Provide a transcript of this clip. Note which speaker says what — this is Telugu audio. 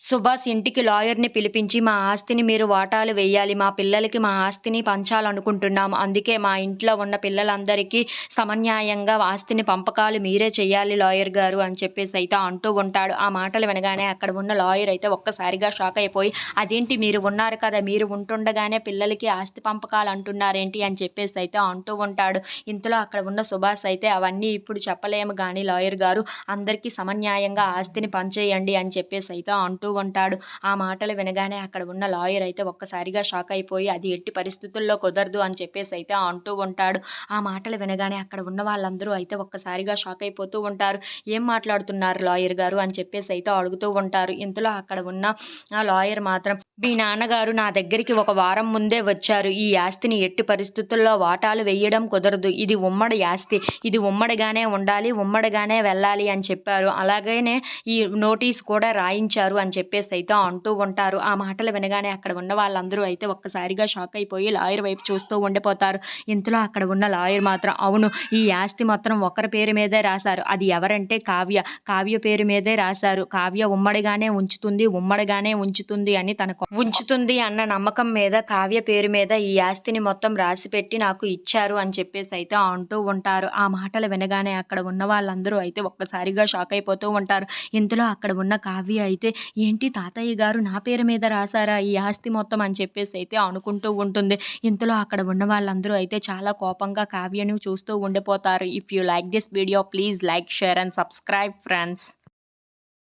Speaker 1: సుభాష్ ఇంటికి లాయర్ని పిలిపించి మా ఆస్తిని మీరు వాటాలు వేయాలి. మా పిల్లలకి మా ఆస్తిని పంచాలనుకుంటున్నాం. అందుకే మా ఇంట్లో ఉన్న పిల్లలందరికీ సమన్యాయంగా ఆస్తిని పంపకాలు మీరే చేయాలి లాయర్ గారు అని చెప్పేసి అయితే అంటూ ఉంటాడు. ఆ మాటలు వినగానే అక్కడ ఉన్న లాయర్ అయితే ఒక్కసారిగా షాక్ అయిపోయి అదేంటి మీరు ఉన్నారు కదా మీరు ఉంటుండగానే పిల్లలకి ఆస్తి పంపకాలు అంటున్నారేంటి? అని చెప్పేసి అయితే అంటూ ఉంటాడు. ఇంతలో అక్కడ ఉన్న సుభాష్ అయితే అవన్నీ ఇప్పుడు చెప్పలేము కానీ లాయర్ గారు అందరికీ సమన్యాయంగా ఆస్తిని పంచేయండి అని చెప్పేసి అయితే అంటూ ఉంటాడు. ఆ మాటలు వినగానే అక్కడ ఉన్న లాయర్ అయితే ఒక్కసారిగా షాక్ అయిపోయి అది ఎట్టి పరిస్థితుల్లో కుదరదు అని చెప్పేసి అయితే అంటూ ఉంటాడు. ఆ మాటలు వినగానే అక్కడ ఉన్న వాళ్ళందరూ అయితే ఒక్కసారిగా షాక్ అయిపోతూ ఉంటారు. ఏం మాట్లాడుతున్నారు లాయర్ గారు అని చెప్పేసి అయితే అడుగుతూ ఉంటారు. ఇంతలో అక్కడ ఉన్న ఆ లాయర్ మాత్రం మీ నాన్నగారు నా దగ్గరికి ఒక వారం ముందే వచ్చారు. ఈ ఆస్తిని ఎట్టి పరిస్థితుల్లో వాటాలు వేయడం కుదరదు. ఇది ఉమ్మడి ఆస్తి ఇది ఉమ్మడిగానే ఉండాలి ఉమ్మడిగానే వెళ్ళాలి అని చెప్పారు. అలాగనే ఈ నోటీస్ కూడా రాయించారు అని చెప్పేసి అయితే అంటూ ఉంటారు. ఆ మాటలు వినగానే అక్కడ ఉన్న వాళ్ళందరూ అయితే ఒక్కసారిగా షాక్ అయిపోయి లాయర్ వైపు చూస్తూ ఉండిపోతారు. ఇంతలో అక్కడ ఉన్న లాయర్ మాత్రం అవును ఈ ఆస్తి మాత్రం ఒకరి పేరు మీదే రాశారు. అది ఎవరంటే కావ్య. కావ్య పేరు మీదే రాశారు. కావ్య ఉమ్మడిగానే ఉంచుతుంది ఉమ్మడిగానే ఉంచుతుంది అని తన ఉంచుతుంది అన్న నమ్మకం మీద కావ్య పేరు మీద ఈ ఆస్తిని మొత్తం రాసిపెట్టి నాకు ఇచ్చారు అని చెప్పేసి అయితే అంటూ ఉంటారు. ఆ మాటలు వినగానే అక్కడ ఉన్న వాళ్ళందరూ అయితే ఒక్కసారిగా షాక్ అయిపోతూ ఉంటారు. ఇంతలో అక్కడ ఉన్న కావ్య అయితే ఏంటి తాతయ్య గారు నా పేరు మీద రాశారా ఈ ఆస్తి మొత్తం? అని చెప్పేసి అయితే అనుకుంటూ ఉంటుంది. ఇంతలో అక్కడ ఉన్న వాళ్ళందరూ అయితే చాలా కోపంగా కావ్యను చూస్తూ ఉండిపోతారు. If you like this video please like share and subscribe friends